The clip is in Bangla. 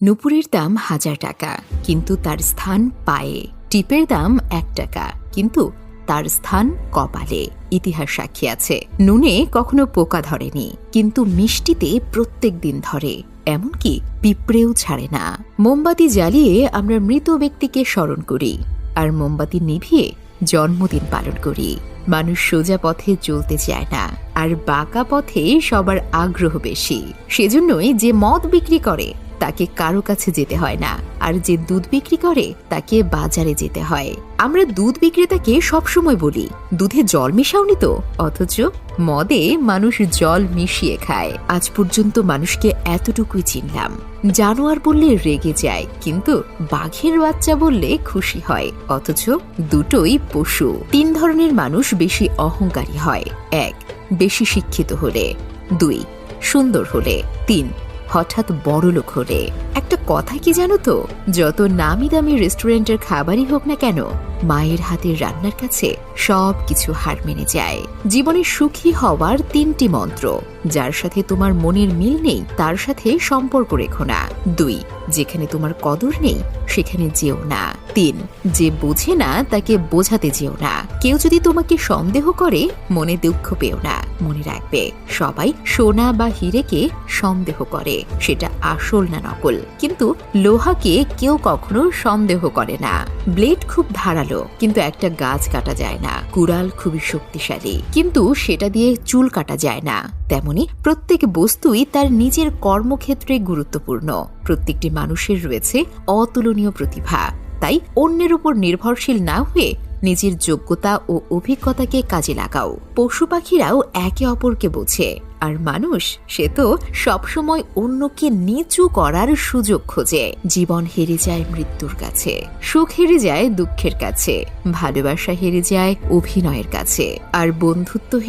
নুপুরের দাম হাজার টাকা, কিন্তু তার স্থান পায়ে। টিপের দাম এক টাকা, কিন্তু তার স্থান কপালে, ইতিহাস সাক্ষী আছে। নুনে কখনো পোকা ধরেনি, কিন্তু মিষ্টিতে প্রত্যেক দিন ধরে, এমনকি পিঁপড়েও ছাড়ে না। মোমবাতি জ্বালিয়ে আমরা মৃত ব্যক্তিকে স্মরণ করি, আর মোমবাতি নিভিয়ে জন্মদিন পালন করি। মানুষ সোজা পথে চলতে চায় না, আর বাঁকা পথে সবার আগ্রহ বেশি। সেজন্যই যে মদ বিক্রি করে তাকে কারও কাছে যেতে হয় না। আর যে দুধ বিক্রি করে, তাকে বাজারে যেতে হয়। আমরা দুধ বিক্রেতাকে সবসময় বলি, দুধে জল মিশাওনি তো, অথচ মদে মানুষ জল মিশিয়ে খায়। আজ পর্যন্ত মানুষকে এতটুকুই চিনলাম। জানোয়ার বললে রেগে যায়, কিন্তু বাঘের বাচ্চা বললে খুশি হয়, অথচ দুটোই পশু। তিন ধরনের মানুষ বেশি অহংকারী হয়। এক, বেশি শিক্ষিত হলে। দুই, সুন্দর হলে। তিন হঠাৎ বড় লোক হলে। একটা কথা কি জানো তো? যত নামি দামি রেস্টুরেন্টের খাবারই হোক না কেন মায়ের হাতের রান্নার কাছে সব কিছু হার মেনে যায়। জীবনে সুখী হওয়ার তিনটি মন্ত্র, যার সাথে তোমার মনের মিল নেই, তার সাথে সম্পর্ক রেখো না। দুই, যেখানে তোমার কদর নেই, সেখানে যেও না। তিন, যে বোঝে না, তাকে বোঝাতে যেও না। কেউ যদি তোমাকে সন্দেহ করে, মনে দুঃখ পেও না। মনে রাখবে, সবাই সোনা বা হিরেকে সন্দেহ করে। সেটা আসল না নকল। কিন্তু লোহাকে কেউ কখনো সন্দেহ করে না। ব্লেড খুব ধারালো কিন্তু একটা গাছ কাটা যায় না। কুড়াল খুবই শক্তিশালী, কিন্তু সেটা দিয়ে চুল কাটা যায় না। তেমনি প্রত্যেক বস্তুই তার নিজের কর্মক্ষেত্রে গুরুত্বপূর্ণ। প্রত্যেকটি মানুষের রয়েছে অতুলনীয় প্রতিভা। তাই অন্যের উপর নির্ভরশীল না হয়ে নিজের যোগ্যতা ও অভিজ্ঞতাকে কাজে লাগাও। পশু পাখিরাও একে অপরকে বোঝে। আর মানুষ, সে তো সবসময় অন্যকে নিচু করার সুযোগ খোঁজে। জীবন হেরে যায় মৃত্যুর কাছে, সুখ হেরে যায় দুঃখের কাছে, ভালোবাসা হেরে যায় অভিনয়ের কাছে, আর বন্ধুত্ব